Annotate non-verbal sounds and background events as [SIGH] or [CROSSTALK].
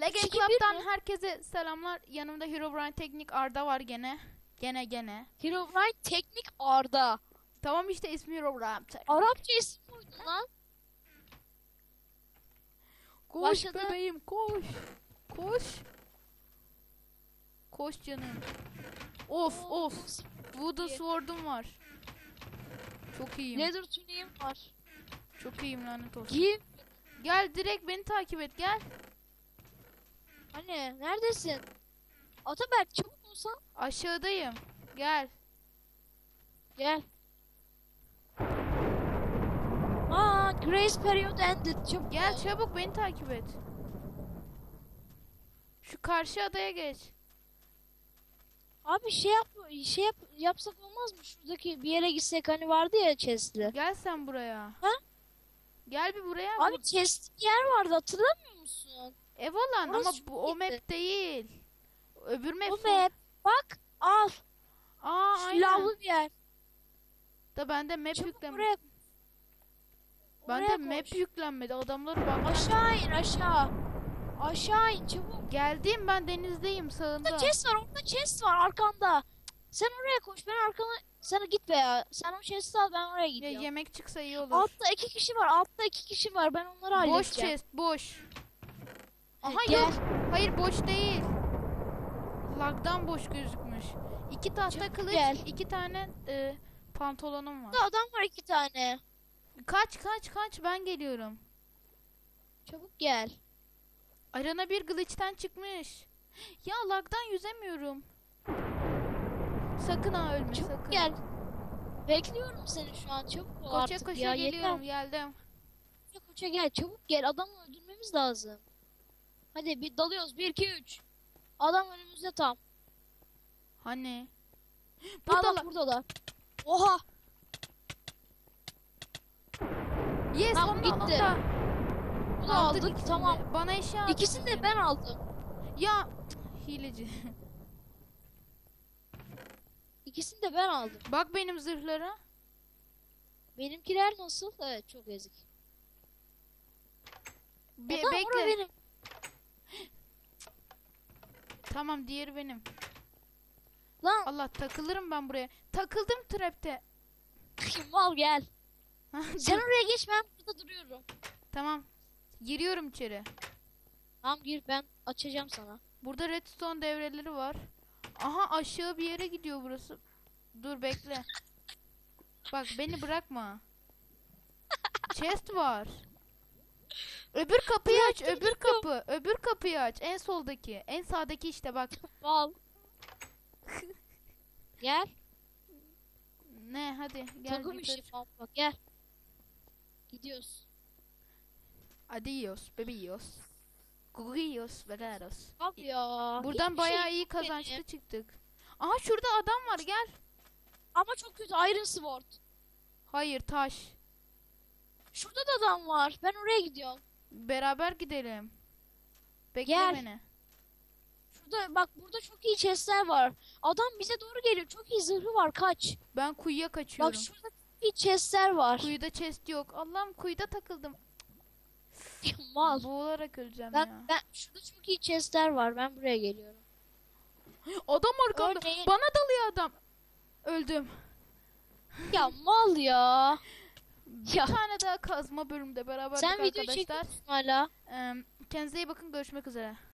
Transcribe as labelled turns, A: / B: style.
A: Legend Club'dan herkese selamlar. Yanımda Herobrine Teknik Arda var gene. Gene gene.
B: Herobrine Teknik Arda.
A: Tamam işte ismi Herobrine Teknik.
B: Arapça isim koydun lan.
A: Koş
B: Başladı.
A: bebeğim koş. Koş. Koş canım. Of
B: Oo,
A: of. Wooden. Sword'um var. Çok iyiyim.
B: Leather tuniğim var.
A: Çok iyiyim lanet olsun.
B: Giy.
A: Gel direkt beni takip et gel.
B: Hani neredesin? Ataberk çabuk olsan.
A: Aşağıdayım. Gel.
B: Gel. Aa, Grace period ended. Çabuk
A: Gel çabuk beni takip et. Şu karşı adaya geç.
B: Abi şey yap, şey yap, yapsak olmaz mı? Şuradaki bir yere gitsek hani vardı ya chest'li.
A: Gel sen buraya.
B: Ha?
A: Gel bir buraya.
B: Abi chest yer vardı hatırlamıyor musun?
A: Ev olan ama
B: Orası
A: bu o
B: iyiydi.
A: map değil. Öbür map.
B: O map. Bak al.
A: Aa
B: Şu
A: aynen.
B: bir yer.
A: Da bende map
B: Çabuk
A: yüklenmedi.
B: oraya.
A: Bende map
B: koş.
A: yüklenmedi. Adamları bak.
B: Aşağı in aşağı. Aşağı in çabuk.
A: Geldim ben denizdeyim sağında.
B: Orada chest var orada chest var arkanda. Sen oraya koş ben arkana. Sen git be ya. Sen o chest'i al ben oraya
A: Ya
B: gidiyorum.
A: yemek çıksa iyi olur.
B: Altta iki kişi var. Altta iki kişi var. Ben onları
A: boş
B: halledeceğim.
A: chest boş. Aha
B: Gel.
A: yok. Hayır boş değil. Lagdan boş gözükmüş. İki tahta
B: Çabuk
A: kılıç,
B: gel.
A: iki tane e, pantolonum var.
B: Burada adam var iki tane.
A: Kaç kaç kaç ben geliyorum.
B: Çabuk gel.
A: Arana bir glitch'ten çıkmış. Ya lagdan yüzemiyorum. Sakın ha ölme
B: Çabuk
A: sakın.
B: gel. Bekliyorum seni şu an. Çabuk ol
A: Koşa
B: artık
A: koşa
B: ya.
A: geliyorum
B: Yeter.
A: geldim.
B: Koşa koşa gel. Çabuk gel. Adamı öldürmemiz lazım. Hadi bir dalıyoruz. 1 2 3. Adam önümüzde tam.
A: Hani?
B: Burada
A: Buradalar.
B: buradalar. Oha.
A: Yes
B: Tamam,
A: onda,
B: gitti.
A: onda.
B: Bunu
A: Aldık
B: aldık.
A: de.
B: Tamam.
A: Bana eşya at.
B: İkisini de ben aldım.
A: Ya hileci.
B: İkisini de ben aldım.
A: Bak benim zırhlara.
B: Benimkiler nasıl? Evet çok ezik.
A: Be-
B: Adam,
A: bekle.
B: benim.
A: Tamam diğeri benim.
B: Lan
A: Allah takılırım ben buraya. Takıldım trapte. [LAUGHS]
B: mal gel. [LAUGHS] Sen oraya geç ben burada duruyorum.
A: tamam. Giriyorum içeri.
B: Tamam gir ben açacağım sana.
A: Burada redstone devreleri var. Aha aşağı bir yere gidiyor burası. Dur bekle. Bak beni bırakma. [LAUGHS] Chest var. Öbür kapıyı aç, öbür kapı, öbür kapıyı aç. En soldaki, en sağdaki işte bak. [LAUGHS]
B: Mal. gel.
A: Ne hadi gel
B: Takım işi bak gel. Gidiyoruz.
A: Adios, bebios. Gugios, veraros.
B: Abi ya.
A: Buradan
B: hiçbir
A: bayağı
B: şey
A: iyi
B: yok benim.
A: kazançlı çıktık. Aha şurada adam var gel.
B: Ama çok kötü Iron Sword.
A: Hayır taş.
B: Şurada da adam var. Ben oraya gidiyorum.
A: Beraber gidelim. Bekle
B: Gel.
A: beni.
B: Şurada bak burada çok iyi chestler var. Adam bize doğru geliyor. Çok iyi zırhı var. Kaç.
A: Ben kuyuya kaçıyorum.
B: Bak şurada çok iyi chestler var.
A: Kuyuda chest yok. Allah'ım kuyuda takıldım. [LAUGHS]
B: Mal.
A: Boğularak öleceğim
B: Ben,
A: ya.
B: ben şurada çok iyi chestler var. Ben buraya geliyorum. [GASPS]
A: Adam arkamda.
B: Örneğin-
A: Bana dalıyor adam. Öldüm.
B: Ya mal ya. [LAUGHS] [LAUGHS]
A: Bir
B: Ya.
A: tane daha kazma bölümde beraber
B: Sen videoyu
A: arkadaşlar.
B: çekiyorsun hala.
A: Kendinize iyi bakın. Görüşmek üzere.